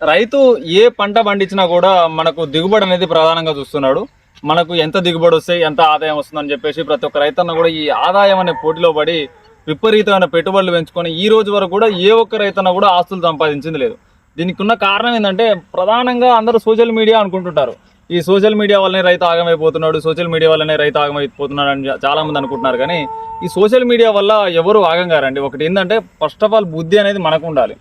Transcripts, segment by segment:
రైతు ఏ పంట పండించినా కూడా మనకు దిగుబడి అనేది ప్రధానంగా చూస్తున్నాడు. మనకు ఎంత దిగుబడి వస్తే ఎంత ఆదాయం వస్తుందని చెప్పేసి ప్రతి ఒక్క రైతన్న కూడా ఈ ఆదాయం అనే పోటీలో పడి విపరీతమైన పెట్టుబడులు పెంచుకొని ఈ రోజు వరకు కూడా ఏ ఒక్క రైతన్న కూడా ఆస్తులు సంపాదించింది లేదు. దీనికి ఉన్న కారణం ఏంటంటే ప్రధానంగా అందరూ సోషల్ మీడియా అనుకుంటుంటారు. ఈ సోషల్ మీడియా వల్లనే రైతు ఆగమైపోతున్నాడు సోషల్ మీడియా వల్లనే రైతు ఆగమైపోతున్నాడు అని చాలామంది అనుకుంటున్నారు. కానీ ఈ సోషల్ మీడియా వల్ల ఎవరు ఆగం కారండి ఒకటి ఏంటంటే ఫస్ట్ ఆఫ్ ఆల్ బుద్ధి అనేది మనకు ఉండాలి.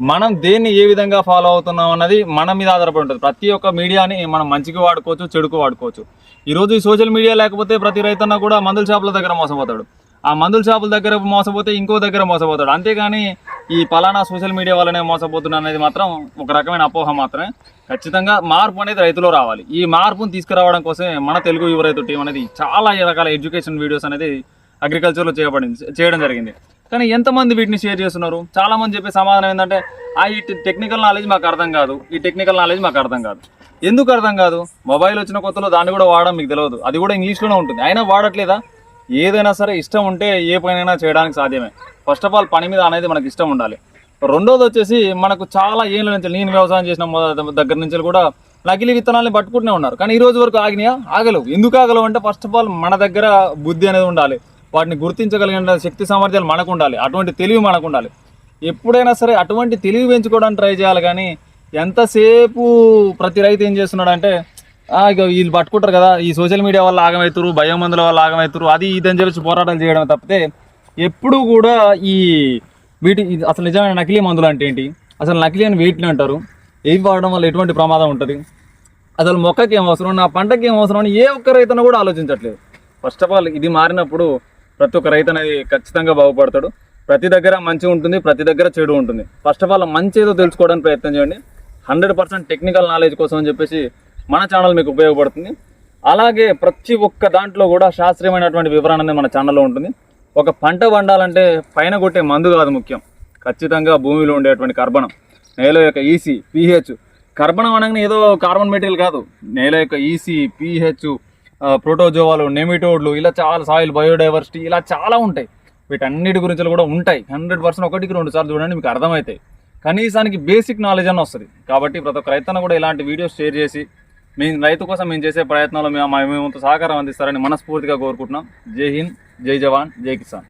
మనం దేన్ని ఏ విధంగా ఫాలో అవుతున్నాం అన్నది మన మీద ఆధారపడి ఉంటుంది. ప్రతి ఒక్క మీడియాని మనం మంచికి వాడుకోవచ్చు చెడుకు వాడుకోవచ్చు. ఈరోజు ఈ సోషల్ మీడియా లేకపోతే ప్రతి రైతన్న కూడా మందుల షాపుల దగ్గర మోసపోతాడు. ఆ మందుల షాపుల దగ్గర మోసపోతే ఇంకో దగ్గర మోసపోతాడు. అంతేగాని ఈ పలానా సోషల్ మీడియా వల్లనే మోసపోతున్నా అనేది మాత్రం ఒక రకమైన అపోహ మాత్రమే. ఖచ్చితంగా మార్పు అనేది రైతులో రావాలి. ఈ మార్పును తీసుకురావడం కోసమే మన తెలుగు యువ రైతు టీం అనేది చాలా రకాల ఎడ్యుకేషన్ వీడియోస్ అనేది అగ్రికల్చర్లో చేయబడింది చేయడం జరిగింది. కానీ ఎంతమంది వీటిని షేర్ చేస్తున్నారు? చాలామంది చెప్పే సమాధానం ఏంటంటే ఆ ఈ టెక్నికల్ నాలెడ్జ్ మాకు అర్థం కాదు. ఈ టెక్నికల్ నాలెడ్జ్ మాకు అర్థం కాదు. ఎందుకు అర్థం కాదు? మొబైల్ వచ్చిన కొత్తలో దాన్ని కూడా వాడడం మీకు తెలియదు అది కూడా ఇంగ్లీష్లోనే ఉంటుంది. అయినా వాడట్లేదా? ఏదైనా సరే ఇష్టం ఉంటే ఏ పనైనా చేయడానికి సాధ్యమే. ఫస్ట్ ఆఫ్ ఆల్ పని మీద అనేది మనకి ఇష్టం ఉండాలి. రెండోది వచ్చేసి మనకు చాలా ఏళ్ళ నుంచి నేను వ్యవసాయం చేసిన దగ్గర నుంచి కూడా నకిలీ విత్తనాలని పట్టుకుంటూనే ఉన్నారు. కానీ ఈ రోజు వరకు ఆగినాయా? ఆగలేవు. ఎందుకు ఆగలేవు అంటే ఫస్ట్ ఆఫ్ ఆల్ మన దగ్గర బుద్ధి అనేది ఉండాలి. వాటిని గుర్తించగలిగిన శక్తి సామర్థ్యాలు మనకు ఉండాలి అటువంటి తెలివి మనకు ఉండాలి ఎప్పుడైనా సరే అటువంటి తెలివి పెంచుకోవడానికి ట్రై చేయాలి కానీ ఎంతసేపు ప్రతి రైతు ఏం చేస్తున్నాడంటే ఇక వీళ్ళు పట్టుకుంటారు కదా ఈ సోషల్ మీడియా వల్ల ఆగమవుతారు భయం మందుల వల్ల ఆగమవుతారు అది ఇది అని పోరాటాలు చేయడం తప్పితే ఎప్పుడూ కూడా ఈ వీటి ఇది అసలు నిజమైన నకిలీ మందులు అంటే ఏంటి? అసలు నకిలీ అని వీటిని అంటారు. ఏవి వాడడం వల్ల ఎటువంటి ప్రమాదం ఉంటుంది? అసలు మొక్కకి ఏం అవసరం? నా పంటకి ఏం అవసరం? అని ఏ ఒక్క రైతున కూడా ఆలోచించట్లేదు. ఫస్ట్ ఆఫ్ ఆల్ ఇది మారినప్పుడు ప్రతి ఒక్క రైతు అనేది ఖచ్చితంగా బాగుపడతాడు. ప్రతి దగ్గర మంచి ఉంటుంది ప్రతి దగ్గర చెడు ఉంటుంది. ఫస్ట్ ఆఫ్ ఆల్ మంచి ఏదో తెలుసుకోవడానికి ప్రయత్నం చేయండి. హండ్రెడ్ పర్సెంట్ టెక్నికల్ నాలెడ్జ్ కోసం అని చెప్పేసి మన ఛానల్ మీకు ఉపయోగపడుతుంది. అలాగే ప్రతి ఒక్క దాంట్లో కూడా శాస్త్రీయమైనటువంటి వివరణ అనేది మన ఛానల్లో ఉంటుంది. ఒక పంట పండాలంటే పైన కొట్టే మందు కాదు ముఖ్యం. ఖచ్చితంగా భూమిలో ఉండేటువంటి కర్బనం. నేల యొక్క ఈసీ పీహెచ్ కర్బనం అనగానే ఏదో కార్బన్ మెటీరియల్ కాదు. నేల యొక్క ఈసీ పీహెచ్ ప్రోటోజోవాలు నెమిటోడ్లు ఇలా చాలా సాయిల్ బయోడైవర్సిటీ ఇలా చాలా ఉంటాయి. వీటన్నిటి గురించి కూడా ఉంటాయి. హండ్రెడ్ పర్సెంట్ ఒకటికి రెండు సార్లు చూడండి మీకు అర్థమవుతాయి కనీసానికి బేసిక్ నాలెడ్జ్ అని వస్తుంది. కాబట్టి ప్రతి ఒక్క రైతన్న కూడా ఇలాంటి వీడియోస్ షేర్ చేసి మేము రైతు కోసం మేము చేసే ప్రయత్నాలు మేము మేము సహకారం అందిస్తారని మనస్ఫూర్తిగా కోరుకుంటున్నాం. జై హింద్ జై జవాన్ జై కిసాన్.